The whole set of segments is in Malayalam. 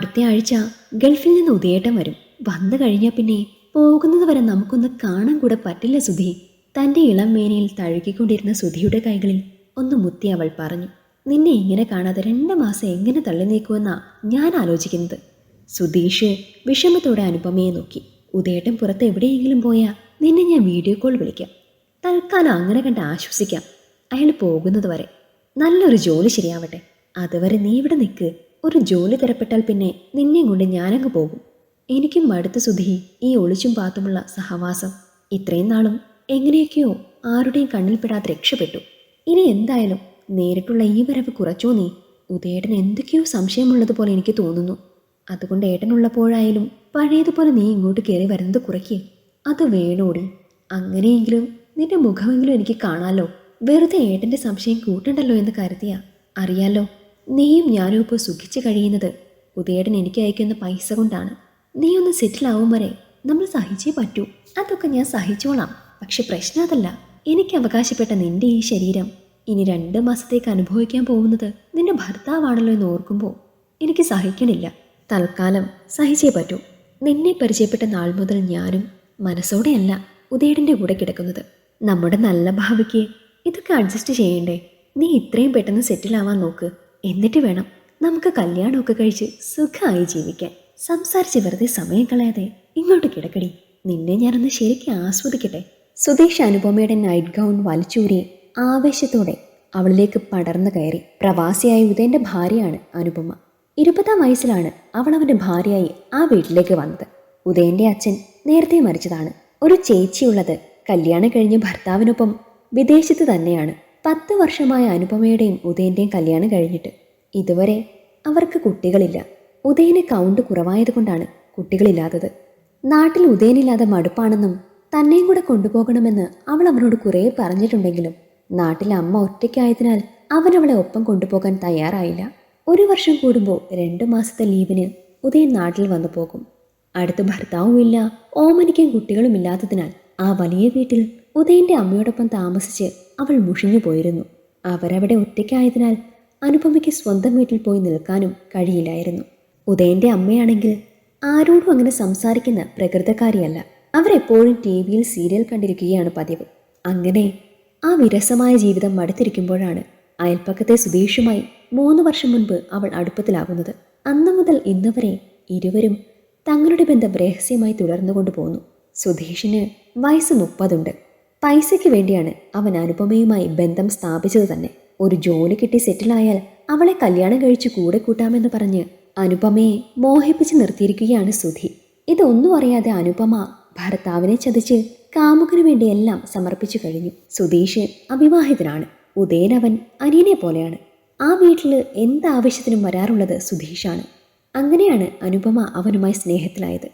അടുത്ത ആഴ്ച ഗൾഫിൽ നിന്ന് ഉദയേട്ടം വരും. വന്നു കഴിഞ്ഞാൽ പിന്നെ പോകുന്നത് വരെ നമുക്കൊന്ന് കാണാൻ കൂടെ പറ്റില്ല സുധി. തന്റെ ഇളം മേനയിൽ തഴുകിക്കൊണ്ടിരുന്ന സുധിയുടെ കൈകളിൽ ഒന്ന് മുത്തി അവൾ പറഞ്ഞു നിന്നെ ഇങ്ങനെ കാണാതെ രണ്ട് മാസം എങ്ങനെ തള്ളി നീക്കുമെന്നാ ഞാൻ ആലോചിക്കുന്നത്? സുധീഷ് വിഷമത്തോടെ അനുപമയെ നോക്കി. ഉദയേട്ടൻ പുറത്ത് എവിടെയെങ്കിലും പോയാൽ നിന്നെ ഞാൻ വീഡിയോ കോൾ വിളിക്കാം. തൽക്കാലം അങ്ങനെ കണ്ട് ആശ്വസിക്കാം. അയാൾ പോകുന്നത് വരെ. നല്ലൊരു ജോലി ശരിയാവട്ടെ. അതുവരെ നീ ഇവിടെ നിൽക്ക്. ഒരു ജോലി തരപ്പെട്ടാൽ പിന്നെ നിന്നെയും കൊണ്ട് ഞാനങ്ങ് പോകും. എനിക്കും മടുത്ത സുധി ഈ ഒളിച്ചും പാത്തുമുള്ള സഹവാസം. ഇത്രയും നാളും എങ്ങനെയൊക്കെയോ ആരുടെയും കണ്ണിൽപ്പെടാതെ രക്ഷപ്പെട്ടു. ഇനി എന്തായാലും നേരിട്ടുള്ള ഈ വരവ് കുറച്ചോ നീ? ഉദയേട്ടൻ എന്തൊക്കെയോ സംശയമുള്ളതുപോലെ എനിക്ക് തോന്നുന്നു. അതുകൊണ്ട് ഏട്ടനുള്ളപ്പോഴായാലും പഴയതുപോലെ നീ ഇങ്ങോട്ട് കയറി വരുന്നത് കുറയ്ക്ക്. അത് വേണോടി. അങ്ങനെയെങ്കിലും നിന്റെ മുഖമെങ്കിലും എനിക്ക് കാണാലോ. വെറുതെ ഏട്ടന്റെ സംശയം കൂട്ടണ്ടല്ലോ എന്ന് കരുതിയാ. അറിയാലോ നീയും ഞാനും ഇപ്പോൾ സുഖിച്ച് കഴിയുന്നത് ഉദയേട്ടൻ എനിക്ക് അയക്കുന്ന പൈസ കൊണ്ടാണ്. നീ ഒന്ന് സെറ്റിൽ ആവും വരെ. നമ്മൾ സഹിച്ചേ പറ്റൂ. അതൊക്കെ ഞാൻ സഹിച്ചോളാം. പക്ഷെ പ്രശ്നം അതല്ല. എനിക്ക് അവകാശപ്പെട്ട നിന്റെ ഈ ശരീരം ഇനി രണ്ട് മാസത്തേക്ക് അനുഭവിക്കാൻ പോകുന്നത് നിന്റെ ഭർത്താവാണല്ലോ എന്ന് ഓർക്കുമ്പോൾ എനിക്ക് സഹിക്കണില്ല. തൽക്കാലം സഹിച്ചേ പറ്റൂ. നിന്നെ പരിചയപ്പെട്ട നാൾ മുതൽ ഞാനും മനസ്സോടെയല്ല ഉദയടിന്റെ കൂടെ കിടക്കുന്നത്. നമ്മുടെ നല്ല ഭാവിക്ക് ഇതൊക്കെ അഡ്ജസ്റ്റ് ചെയ്യണ്ടേ? നീ ഇത്രയും പെട്ടെന്ന് സെറ്റിൽ ആവാൻ നോക്ക്. എന്നിട്ട് വേണം നമുക്ക് കല്യാണമൊക്കെ കഴിച്ച് സുഖമായി ജീവിക്കാൻ. സംസാരിച്ച് വെറുതെ സമയം കളയാതെ ഇങ്ങോട്ട് കിടക്കടി. നിന്നെ ഞാനൊന്ന് ശരിക്കും ആസ്വദിക്കട്ടെ. സുധീഷ് അനുപമയുടെ നൈറ്റ് ഗൗൺ വലിച്ചൂരി ആവേശത്തോടെ അവളിലേക്ക് പടർന്നു കയറി. പ്രവാസിയായ ഉദയന്റെ ഭാര്യയാണ് അനുപമ. ഇരുപതാം വയസ്സിലാണ് അവൾ അവന്റെ ഭാര്യയായി ആ വീട്ടിലേക്ക് വന്നത്. ഉദയന്റെ അച്ഛൻ നേരത്തെ മരിച്ചതാണ്. ഒരു ചേച്ചിയുള്ളത് കല്യാണം കഴിഞ്ഞ് ഭർത്താവിനൊപ്പം വിദേശത്ത് തന്നെയാണ്. പത്ത് വർഷമായ അനുപമയുടെയും ഉദയന്റെയും കല്യാണം കഴിഞ്ഞിട്ട് ഇതുവരെ അവർക്ക് കുട്ടികളില്ല. ഉദയന് കൗണ്ട് കുറവായതുകൊണ്ടാണ് കുട്ടികളില്ലാത്തത്. നാട്ടിൽ ഉദയനില്ലാതെ മടുപ്പാണെന്നും തന്നെയും കൂടെ കൊണ്ടുപോകണമെന്ന് അവൾ അവനോട് കുറേ പറഞ്ഞിട്ടുണ്ടെങ്കിലും നാട്ടിലെ അമ്മ ഒറ്റയ്ക്കായതിനാൽ അവൻ അവളെ ഒപ്പം കൊണ്ടുപോകാൻ തയ്യാറായില്ല. ഒരു വർഷം കൂടുമ്പോൾ രണ്ടു മാസത്തെ ലീവിന് ഉദയൻ നാട്ടിൽ വന്നു പോകും. അടുത്ത് ഭർത്താവുമില്ല ഓമനിക്കും കുട്ടികളുമില്ലാത്തതിനാൽ ആ വലിയ വീട്ടിൽ ഉദയന്റെ അമ്മയോടൊപ്പം താമസിച്ച് അവൾ മുഷിഞ്ഞു പോയിരുന്നു. അവരവിടെ ഒറ്റയ്ക്കായതിനാൽ അനുപമയ്ക്ക് സ്വന്തം വീട്ടിൽ പോയി നിൽക്കാനും കഴിയില്ലായിരുന്നു. ഉദയന്റെ അമ്മയാണെങ്കിൽ ആരോടും അങ്ങനെ സംസാരിക്കുന്ന പ്രകൃതക്കാരിയല്ല. അവരെപ്പോഴും ടി വിയിൽ സീരിയൽ കണ്ടിരിക്കുകയാണ് പതിവ്. അങ്ങനെ ആ വിരസമായ ജീവിതം മടുത്തിരിക്കുമ്പോഴാണ് അയൽപ്പക്കത്തെ സുധീഷുമായി മൂന്ന് വർഷം മുൻപ് അവൾ അടുപ്പത്തിലാകുന്നത്. അന്നു മുതൽ ഇന്ന് വരെ ഇരുവരും തങ്ങളുടെ ബന്ധം രഹസ്യമായി തുടർന്നുകൊണ്ടു പോന്നു. സുധീഷിന് വയസ്സ് മുപ്പതുണ്ട്. പൈസയ്ക്ക് വേണ്ടിയാണ് അവൻ അനുപമയുമായി ബന്ധം സ്ഥാപിച്ചത് തന്നെ. ഒരു ജോലി കിട്ടി സെറ്റിലായാൽ അവളെ കല്യാണം കഴിച്ച് കൂടെ കൂട്ടാമെന്ന് പറഞ്ഞ് അനുപമയെ മോഹിപ്പിച്ച് നിർത്തിയിരിക്കുകയാണ് സുധി. ഇതൊന്നും അറിയാതെ അനുപമ ഭർത്താവിനെ ചതിച്ച് കാമുകനു വേണ്ടിയെല്ലാം സമർപ്പിച്ചു കഴിഞ്ഞു. സുധീഷ് അവിവാഹിതനാണ്. ഉദയൻ അവൻ അനിയനെ പോലെയാണ്. ആ വീട്ടിൽ എന്താവശ്യത്തിനും വരാറുള്ളത് സുധീഷാണ്. അങ്ങനെയാണ് അനുപമ അവനുമായി സ്നേഹത്തിലായത്.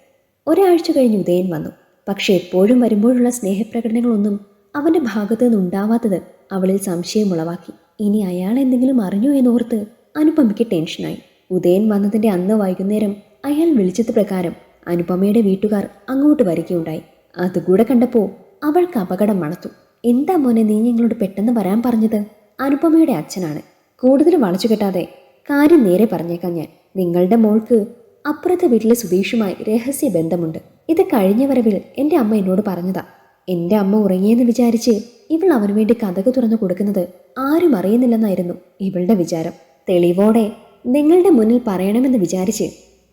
ഒരാഴ്ച കഴിഞ്ഞ് ഉദയൻ വന്നു. പക്ഷെ എപ്പോഴും വരുമ്പോഴുള്ള സ്നേഹപ്രകടനങ്ങളൊന്നും അവന്റെ ഭാഗത്തു നിന്നുണ്ടാവാത്തത് അവളിൽ സംശയമുളവാക്കി ഇനി അയാൾ എന്തെങ്കിലും അറിഞ്ഞോ എന്നോർത്ത് അനുപമയ്ക്ക് ടെൻഷനായി. ഉദയൻ വന്നതിന്റെ അന്ന് വൈകുന്നേരം അയാൾ വിളിച്ചത് പ്രകാരം അനുപമയുടെ വീട്ടുകാർ അങ്ങോട്ട് വരികയുണ്ടായി. അതുകൂടെ കണ്ടപ്പോ അവൾക്ക് അപകടം മണത്തു. എന്താ മോനെ നീ ഞങ്ങളോട് പെട്ടെന്ന് വരാൻ പറഞ്ഞത്? അനുപമയുടെ അച്ഛനാണ്. കൂടുതൽ വളച്ചു കെട്ടാതെ കാര്യം നേരെ പറഞ്ഞേക്കാം ഞാൻ. നിങ്ങളുടെ മോൾക്ക് അപ്പുറത്തെ വീട്ടിലെ സുധീഷുമായി രഹസ്യ ബന്ധമുണ്ട് ഇത് കഴിഞ്ഞ വരവിൽ എന്റെ അമ്മ എന്നോട് പറഞ്ഞതാ. എന്റെ അമ്മ ഉറങ്ങിയെന്ന് വിചാരിച്ച് ഇവൾ അവന് വേണ്ടി കഥക് തുറന്നു കൊടുക്കുന്നത് ആരും അറിയുന്നില്ലെന്നായിരുന്നു ഇവളുടെ വിചാരം. തെളിവോടെ നിങ്ങളുടെ മുന്നിൽ പറയണമെന്ന് വിചാരിച്ച്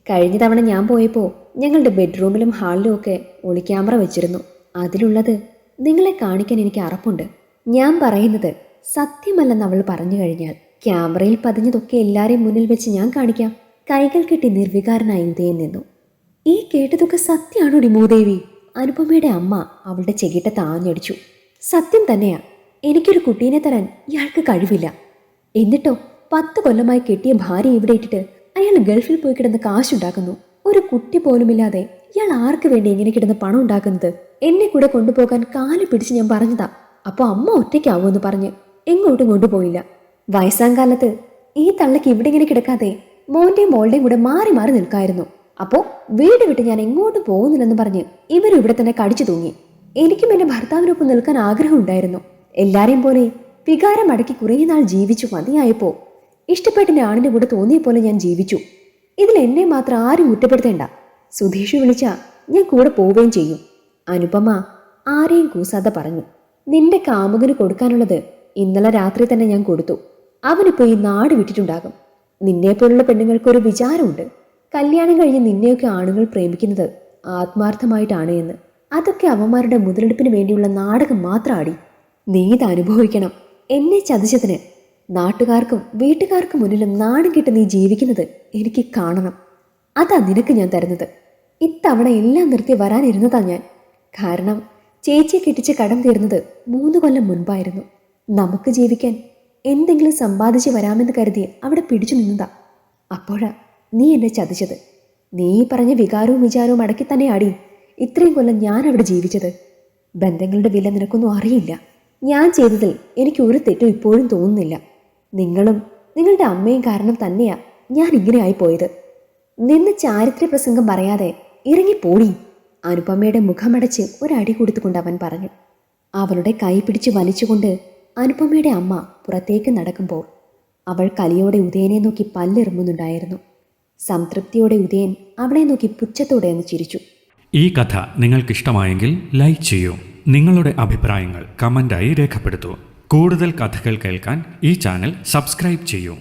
കഴിഞ്ഞ തവണ ഞാൻ പോയപ്പോൾ ഞങ്ങളുടെ ബെഡ്റൂമിലും ഹാളിലും ഒക്കെ ഒളിക്യാമറ വെച്ചിരുന്നു. അതിലുള്ളത് നിങ്ങളെ കാണിക്കാൻ എനിക്ക് അറപ്പുണ്ട്. ഞാൻ പറയുന്നത് സത്യമല്ലെന്ന് അവൾ പറഞ്ഞു കഴിഞ്ഞാൽ ക്യാമറയിൽ പതിഞ്ഞതൊക്കെ എല്ലാവരെയും മുന്നിൽ വെച്ച് ഞാൻ കാണിക്കാം. കൈകൾ കെട്ടി നിർവികാരനായി ഉദയം നിന്നു. ഈ കേട്ടതൊക്കെ സത്യമാണോ ഡിമോദേവി? അനുപമയുടെ അമ്മ അവളുടെ ചെകിട്ട താഞ്ഞടിച്ചു. സത്യം തന്നെയാ. എനിക്കൊരു കുട്ടീനെ തരാൻ ഇയാൾക്ക് കഴിവില്ല. എന്നിട്ടോ പത്ത് കൊല്ലമായി കെട്ടിയ ഭാര്യ ഇവിടെ ഇട്ടിട്ട് അയാൾ ഗൾഫിൽ പോയി കിടന്ന് കാശുണ്ടാക്കുന്നു. ഒരു കുട്ടി പോലുമില്ലാതെ ഇയാൾ ആർക്ക് വേണ്ടി ഇങ്ങനെ കിടന്ന് പണം ഉണ്ടാക്കുന്നത്? എന്നെ കൂടെ കൊണ്ടുപോകാൻ കാൽ പിടിച്ച് ഞാൻ പറഞ്ഞതാ. അപ്പോൾ അമ്മ ഒറ്റയ്ക്കാവുമെന്ന് പറഞ്ഞ് എങ്ങോട്ടും കൊണ്ടുപോയില്ല. വയസ്സാം കാലത്ത് ഈ തള്ളക്ക് ഇവിടെ ഇങ്ങനെ കിടക്കാതെ മോന്റെയും മോളുടെയും കൂടെ മാറി മാറി നിൽക്കായിരുന്നു. അപ്പോ വീട് വിട്ട് ഞാൻ എങ്ങോട്ടും പോകുന്നില്ലെന്ന് പറഞ്ഞ് ഇവരിവിടെ തന്നെ കടിച്ചു തൂങ്ങി. എനിക്കും എന്റെ ഭർത്താവിനൊപ്പം നിൽക്കാൻ ആഗ്രഹമുണ്ടായിരുന്നു. എല്ലാരെയും പോലെ വികാരം അടക്കി കുറേ നാൾ ജീവിച്ചു മതിയായപ്പോൾ ഇഷ്ടപ്പെട്ട ആണിന്റെ കൂടെ തോന്നിയ പോലെ ഞാൻ ജീവിച്ചു. ഇതിൽ എന്നെ മാത്രം ആരും കുറ്റപ്പെടുത്തേണ്ട. സുധീഷ് വിളിച്ച ഞാൻ കൂടെ പോവുകയും ചെയ്യും. അനുപമ ആരെയും കൂസാതെ പറഞ്ഞു. നിന്റെ കാമുകന് കൊടുക്കാനുള്ളത് ഇന്നലെ രാത്രി തന്നെ ഞാൻ കൊടുത്തു. അവനിപ്പോ ഈ നാട് വിട്ടിട്ടുണ്ടാകും. നിന്നെപ്പോലുള്ള പെണ്ണുങ്ങൾക്കൊരു വിചാരമുണ്ട്. കല്യാണം കഴിഞ്ഞ് നിന്നെയൊക്കെ ആണുങ്ങൾ പ്രേമിക്കുന്നത് ആത്മാർത്ഥമായിട്ടാണ് എന്ന്. അതൊക്കെ അവന്മാരുടെ മുതലെടുപ്പിന് വേണ്ടിയുള്ള നാടകം മാത്രമാടി നീ ഇത് അനുഭവിക്കണം. എന്നെ ചതിച്ചതിന്. നാട്ടുകാർക്കും വീട്ടുകാർക്കും മുന്നിലും നാണം കിട്ട് നീ ജീവിക്കുന്നത് എനിക്ക് കാണണം. അതാ നിനക്ക് ഞാൻ തരുന്നത്. ഇത്തവണ എല്ലാം നിർത്തി വരാനിരുന്നതാ ഞാൻ. കാരണം ചേച്ചിയെ കെട്ടിച്ച് കടം തീർന്നത് മൂന്ന് കൊല്ലം മുൻപായിരുന്നു. നമുക്ക് ജീവിക്കാൻ എന്തെങ്കിലും സമ്പാദിച്ച് വരാമെന്ന് കരുതി അവിടെ പിടിച്ചു നിന്നതാ. അപ്പോഴാ നീ എന്നെ ചതിച്ചത്. നീ പറഞ്ഞ വികാരവും വിചാരവും അടക്കി തന്നെ ആടി. ഇത്രയും കൊല്ലം ഞാൻ അവിടെ ജീവിച്ചത്. ബന്ധങ്ങളുടെ വില നിനക്കൊന്നും അറിയില്ല. ഞാൻ ചെയ്തതിൽ എനിക്ക് ഒരു തെറ്റും ഇപ്പോഴും തോന്നുന്നില്ല. നിങ്ങളും നിങ്ങളുടെ അമ്മയും കാരണം തന്നെയാ ഞാൻ ഇങ്ങനെ പോയത് നിന്ന് ചാരിത്ര പ്രസംഗം പറയാതെ ഇറങ്ങിപ്പോടി. അനുപമയുടെ മുഖമടച്ച് ഒരടി കൊടുത്തുകൊണ്ട് അവൻ പറഞ്ഞു. അവളുടെ കൈ പിടിച്ച് വലിച്ചുകൊണ്ട് അനുപമയുടെ അമ്മ പുറത്തേക്ക് നടക്കുമ്പോൾ അവൾ കലിയോടെ ഉദയനെ നോക്കി പല്ലെറുമ്പുന്നുണ്ടായിരുന്നു സംതൃപ്തിയോടെ ഉദയൻ അവളെ നോക്കി പുച്ഛത്തോടെ ഒന്ന് ചിരിച്ചു. ഈ കഥ നിങ്ങൾക്കിഷ്ടമായെങ്കിൽ ലൈക്ക് ചെയ്യൂ. നിങ്ങളുടെ അഭിപ്രായങ്ങൾ കമന്റായി രേഖപ്പെടുത്തൂ. കൂടുതൽ കഥകൾ കേൾക്കാൻ ഈ ചാനൽ സബ്സ്ക്രൈബ് ചെയ്യൂ.